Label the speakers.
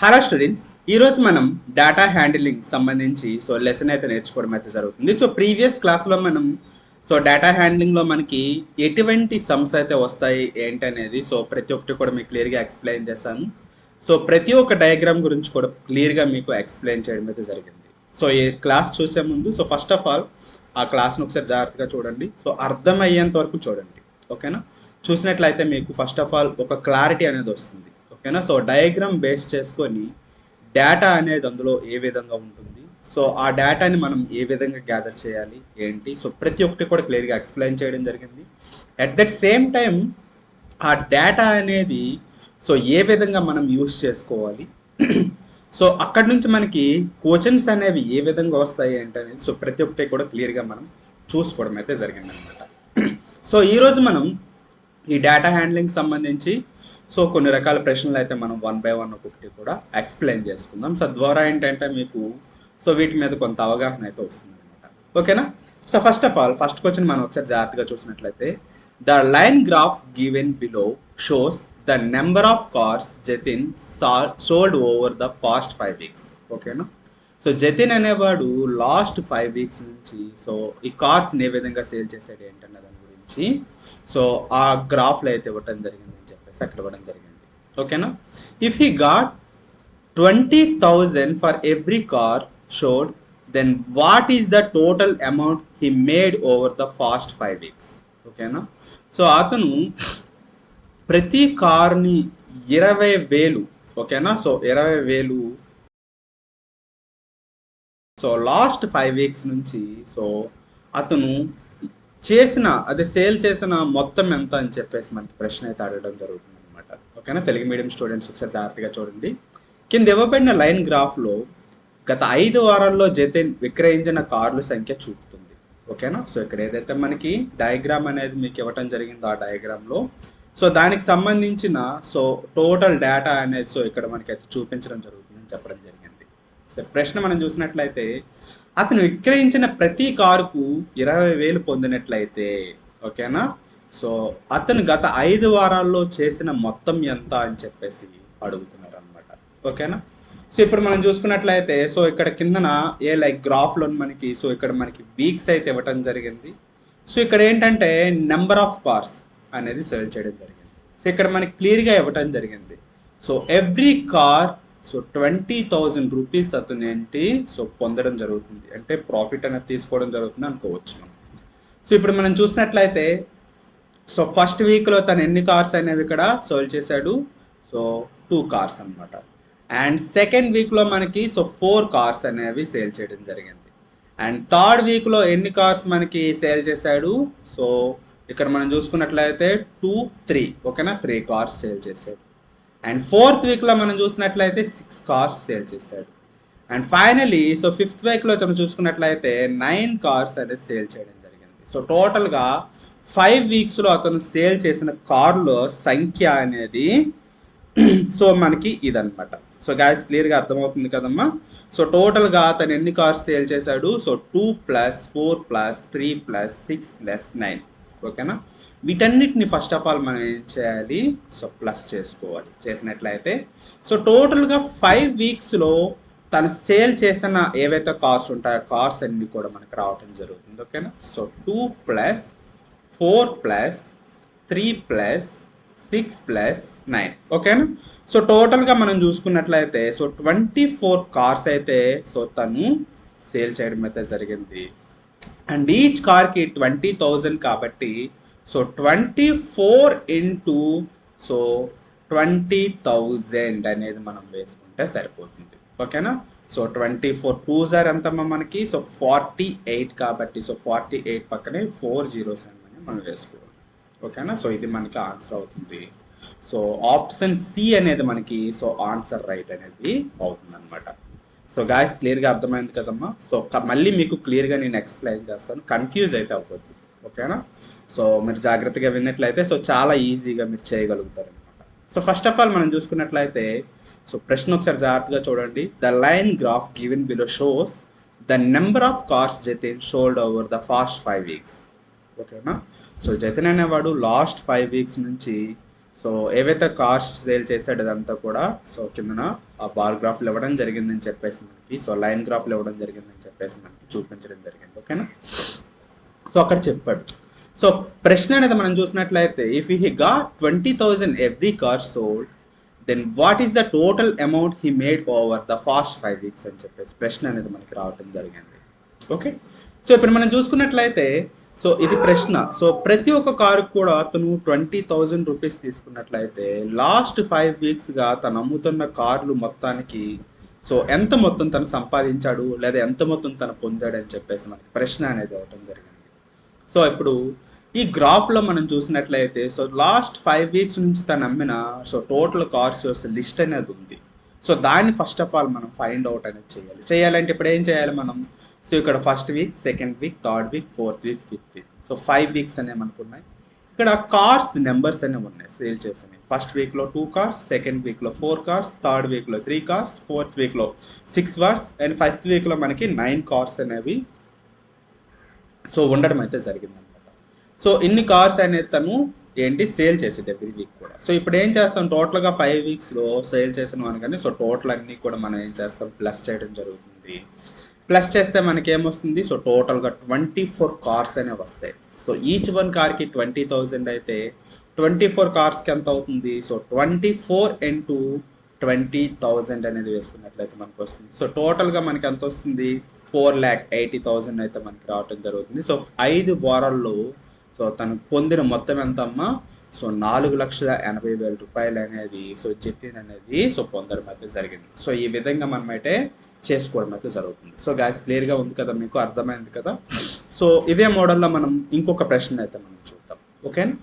Speaker 1: Hello students ఈరోజు మనం data handling సంబంధించి సో లెసన్ అయితే నేర్చుకోవడం అయితే జరుగుతుంది. సో ప్రీవియస్ క్లాస్లో మనం సో డేటా హ్యాండ్లింగ్లో మనకి ఎటువంటి సమ్స్ అయితే వస్తాయి ఏంటి అనేది సో ప్రతి ఒక్కటి కూడా మీకు క్లియర్గా ఎక్స్ప్లెయిన్ చేశాను సో ప్రతి ఒక్క డయాగ్రామ్ గురించి కూడా క్లియర్గా మీకు ఎక్స్ప్లెయిన్ చేయడం అయితే జరిగింది. సో ఈ క్లాస్ చూసే ముందు సో ఫస్ట్ ఆఫ్ ఆల్ ఆ క్లాస్ను ఒకసారి జాగ్రత్తగా చూడండి. సో అర్థమయ్యేంత వరకు చూడండి. ఓకేనా చూసినట్లయితే మీకు ఫస్ట్ ఆఫ్ ఆల్ ఒక క్లారిటీ అనేది వస్తుంది. ఓకేనా? సో డయాగ్రామ్ బేస్ చేసుకొని డేటా అనేది అందులో ఏ విధంగా ఉంటుంది? సో ఆ డేటాని మనం ఏ విధంగా గ్యాదర్ చేయాలి? ఏంటి? సో ప్రతి ఒక్కటి కూడా క్లియర్గా ఎక్స్ప్లెయిన్ చేయడం జరిగింది. అట్ దట్ సేమ్ టైం ఆ డేటా అనేది సో ఏ విధంగా మనం యూస్ చేసుకోవాలి? సో అక్కడ నుంచి మనకి క్వశ్చన్స్ అనేవి ఏ విధంగా వస్తాయి ఏంటనేది సో ప్రతి ఒక్కటి కూడా క్లియర్గా మనం చూసుకోవడం అయితే జరిగిందనమాట. సో ఈరోజు మనం ఈ డేటా హ్యాండ్లింగ్ సంబంధించి సో కొన్ని రకాల ప్రశ్నలు అయితే మనం వన్ బై వన్ ఒకటి కూడా ఎక్స్ప్లెయిన్ చేసుకుందాం. సో ద్వారా ఏంటంటే మీకు సో వీటి మీద కొంత అవగాహన అయితే వస్తుంది అనమాట ఓకేనా? So first of all first question మనం ఒకసారి జాగ్రత్తగా చూసినట్లయితే the line graph given below shows the number of cars Jatin sold over the past five weeks ఓకేనా? సో జతిన్ అనేవాడు లాస్ట్ ఫైవ్ వీక్స్ నుంచి సో ఈ కార్స్ని ఏ విధంగా సేల్ చేశాడు ఏంటన్న దాని గురించి సో ఆ గ్రాఫ్లో అయితే ఇవ్వటం జరిగిందని చెప్పేసి అక్కడ ఇవ్వడం జరిగింది. ఓకేనా? If he got twenty thousand for every car sold then what is the total amount he made over the past five weeks ఓకేనా? సో అతను ప్రతి కార్ని ఇరవై వేలు ఓకేనా? సో ఇరవై వేలు. సో లాస్ట్ ఫైవ్ వీక్స్ నుంచి సో అతను చేసిన అదే సేల్ చేసిన మొత్తం ఎంత అని చెప్పేసి మనకి ప్రశ్న అయితే అడగడం జరుగుతుంది అనమాట ఓకేనా? తెలుగు మీడియం స్టూడెంట్స్ ఒకసారి జాగ్రత్తగా చూడండి. కింద ఇవ్వబడిన లైన్ గ్రాఫ్లో గత ఐదు వారాల్లో జతిన్ విక్రయించిన కార్ల సంఖ్య చూపుతుంది. ఓకేనా? సో ఇక్కడ ఏదైతే మనకి డయాగ్రామ్ అనేది మీకు ఇవ్వటం జరిగిందో ఆ డయాగ్రామ్లో. సో దానికి సంబంధించిన సో టోటల్ డేటా అనేది సో ఇక్కడ మనకి అయితే చూపించడం జరుగుతుందని చెప్పడం జరిగింది. సో ప్రశ్న మనం చూసినట్లయితే అతను విక్రయించిన ప్రతి కారుకు ఇరవై వేలు పొందినట్లయితే ఓకేనా? సో అతను గత ఐదు వారాల్లో చేసిన మొత్తం ఎంత అని చెప్పేసి అడుగుతున్నారు అనమాట ఓకేనా? సో ఇప్పుడు మనం చూసుకున్నట్లయితే సో ఇక్కడ కిందన ఏ లైక్ గ్రాఫ్లో మనకి సో ఇక్కడ మనకి వీక్స్ అయితే ఇవ్వటం జరిగింది. సో ఇక్కడ ఏంటంటే నెంబర్ ఆఫ్ కార్స్ అనేది సెల్ చేయడం జరిగింది. సో ఇక్కడ మనకి క్లియర్గా ఇవ్వటం జరిగింది. So every car so twenty thousand rupees అతను ఏంటి సో పొందడం జరుగుతుంది. అంటే ప్రాఫిట్ అనేది తీసుకోవడం జరుగుతుంది అనుకోవచ్చు మనం. సో ఇప్పుడు మనం చూసినట్లయితే సో ఫస్ట్ వీక్లో తను ఎన్ని కార్స్ అనేవి ఇక్కడ సోల్ చేశాడు? సో టూ కార్స్ అనమాట అండ్ సెకండ్ వీక్లో మనకి సో ఫోర్ కార్స్ అనేవి సేల్ చేయడం జరిగింది. అండ్ థర్డ్ వీక్లో ఎన్ని కార్స్ మనకి సేల్ చేశాడు? సో ఇక్కడ మనం చూసుకున్నట్లయితే టూ త్రీ ఓకేనా త్రీ కార్స్ సేల్ చేశాడు. అండ్ ఫోర్త్ వీక్లో మనం చూసినట్లయితే సిక్స్ కార్స్ సేల్ చేశాడు. అండ్ ఫైనలీ సో ఫిఫ్త్ వీక్లో మనం చూసుకున్నట్లయితే నైన్ కార్స్ అనేది సేల్ చేయడం జరిగింది. సో టోటల్గా ఫైవ్ వీక్స్లో అతను సేల్ చేసిన కార్లో సంఖ్య అనేది సో మనకి ఇదనమాట సో గ్యాస్ క్లియర్గా అర్థమవుతుంది కదమ్మా? సో టోటల్గా అతను ఎన్ని కార్స్ సేల్ చేశాడు? So two plus four plus three plus six plus nine ఓకేనా? వీటన్నిటిని ఫస్ట్ ఆఫ్ ఆల్ మనం ఏం చేయాలి. సో ప్లస్ చేసుకోవాలి. చేసినట్లయితే సో టోటల్గా ఫైవ్ వీక్స్లో తను సేల్ చేసిన ఏవైతే కార్స్ ఉంటాయో కార్స్ అన్ని కూడా మనకు రావటం జరుగుతుంది. ఓకేనా? So two plus four plus three plus six plus nine ఓకేనా? సో టోటల్గా మనం చూసుకున్నట్లయితే సో ట్వంటీ ఫోర్ కార్స్ అయితే సో తను సేల్ చేయడం అయితే జరిగింది. అండ్ ఈచ్ కార్కి ట్వంటీ థౌజండ్ కాబట్టి so twenty four into so twenty thousand అనేది మనం వేసుకుంటే సరిపోతుంది. ఓకేనా సో ట్వంటీ ఫోర్ టూ జార్ ఎంతమ్మా మనకి? సో ఫార్టీ ఎయిట్ కాబట్టి సో ఫార్టీ ఎయిట్ పక్కనే ఫోర్ జీరో సెవెన్ అని మనం వేసుకోవాలి. ఓకేనా సో ఇది మనకి ఆన్సర్ అవుతుంది. సో ఆప్షన్ సి అనేది మనకి సో ఆన్సర్ రైట్ అనేది అవుతుంది అనమాట సో గాయస్ క్లియర్గా అర్థమైంది కదమ్మా. సో మళ్ళీ మీకు క్లియర్గా నేను ఎక్స్ప్లెయిన్ చేస్తాను. కన్ఫ్యూజ్ అయితే అవ్వద్దు. ఓకేనా సో మీరు జాగ్రత్తగా విన్నట్లయితే సో చాలా ఈజీగా మీరు చేయగలుగుతారు అనమాట సో ఫస్ట్ ఆఫ్ ఆల్ మనం చూసుకున్నట్లయితే సో ప్రశ్న ఒకసారి జాగ్రత్తగా చూడండి. The line graph given below shows the number of cars Jatin sold over the past five weeks ఓకేనా సో జతిన్ అనేవాడు లాస్ట్ ఫైవ్ వీక్స్ నుంచి సో ఏవైతే కార్స్ సేల్ చేశాడు అదంతా కూడా సో కిందన ఆ బార్ గ్రాఫ్లు ఇవ్వడం జరిగిందని చెప్పేసి మనకి సో లైన్ గ్రాఫ్లు ఇవ్వడం జరిగిందని చెప్పేసి మనకి చూపించడం జరిగింది. ఓకేనా? సో అక్కడ చెప్పాడు. సో ప్రశ్న అనేది మనం చూసినట్లయితే if he got twenty thousand every car sold then what is the total amount he made over the past five weeks అని చెప్పేసి ప్రశ్న అనేది మనకి రావడం జరిగింది. ఓకే? సో ఇప్పుడు మనం చూసుకున్నట్లయితే సో ఇది ప్రశ్న. సో ప్రతి ఒక్క కారు కూడా అతను ట్వంటీ థౌజండ్ రూపీస్ తీసుకున్నట్లయితే లాస్ట్ ఫైవ్ వీక్స్గా తను అమ్ముతున్న కార్లు మొత్తానికి సో ఎంత మొత్తం తను సంపాదించాడు లేదా ఎంత మొత్తం తను పొందాడు అని చెప్పేసి మనకి ప్రశ్న అనేది అవటం జరిగింది. సో ఇప్పుడు ఈ గ్రాఫ్లో మనం చూసినట్లయితే సో లాస్ట్ ఫైవ్ వీక్స్ నుంచి తను అమ్మిన సో టోటల్ కార్స్ లిస్ట్ అనేది ఉంది. సో దాన్ని ఫస్ట్ ఆఫ్ ఆల్ మనం ఫైండ్ అవుట్ అనేది చేయాలి. చేయాలంటే ఇప్పుడు ఏం చేయాలి మనం? సో ఇక్కడ first week second week third week fourth week fifth week so five weeks అనేవి మనకు ఉన్నాయి. ఇక్కడ కార్స్ నెంబర్స్ అనేవి ఉన్నాయి సేల్ చేసినవి. ఫస్ట్ వీక్లో టూ కార్స్ సెకండ్ వీక్లో ఫోర్ కార్స్ థర్డ్ వీక్లో త్రీ కార్స్ ఫోర్త్ వీక్లో సిక్స్ కార్స్ అండ్ ఫిఫ్త్ వీక్లో మనకి నైన్ కార్స్ అనేవి సో ఉండడం అయితే జరిగింది అనమాట సో ఇన్ని కార్స్ అనేది తను ఏంటి సేల్ చేసేది ఎవ్రీ వీక్ కూడా. సో ఇప్పుడు ఏం చేస్తాం టోటల్గా ఫైవ్ వీక్స్లో సేల్ చేసిన వాని కానీ సో టోటల్ అన్నీ కూడా మనం ఏం చేస్తాం ప్లస్ చేయడం జరుగుతుంది. ప్లస్ చేస్తే మనకి ఏమొస్తుంది సో టోటల్గా ట్వంటీ ఫోర్ కార్స్ అనేవి వస్తాయి సో ఈచ్ వన్ కార్కి ట్వంటీ థౌజండ్ అయితే ట్వంటీ ఫోర్ కార్స్కి ఎంత అవుతుంది? So twenty four into twenty thousand అనేది వేసుకున్నట్లయితే మనకు వస్తుంది సో టోటల్గా మనకి ఎంత వస్తుంది? ఫోర్ ల్యాక్ ఎయిటీ థౌజండ్ అయితే మనకి రావటం జరుగుతుంది. సో ఐదు వారాల్లో సో తను పొందిన మొత్తం ఎంత అమ్మా సో నాలుగు లక్షల ఎనభై వేల రూపాయలు అనేది సో జతిన్ అనేది సో పొందడం అయితే జరిగింది. సో ఈ విధంగా మనమైతే చేసుకోవడం అయితే జరుగుతుంది. సో గ్యాస్ క్లియర్గా ఉంది కదా మీకు అర్థమైంది కదా? సో ఇదే మోడల్లో మనం ఇంకొక ప్రశ్న అయితే మనం చూద్దాం. ఓకేనా?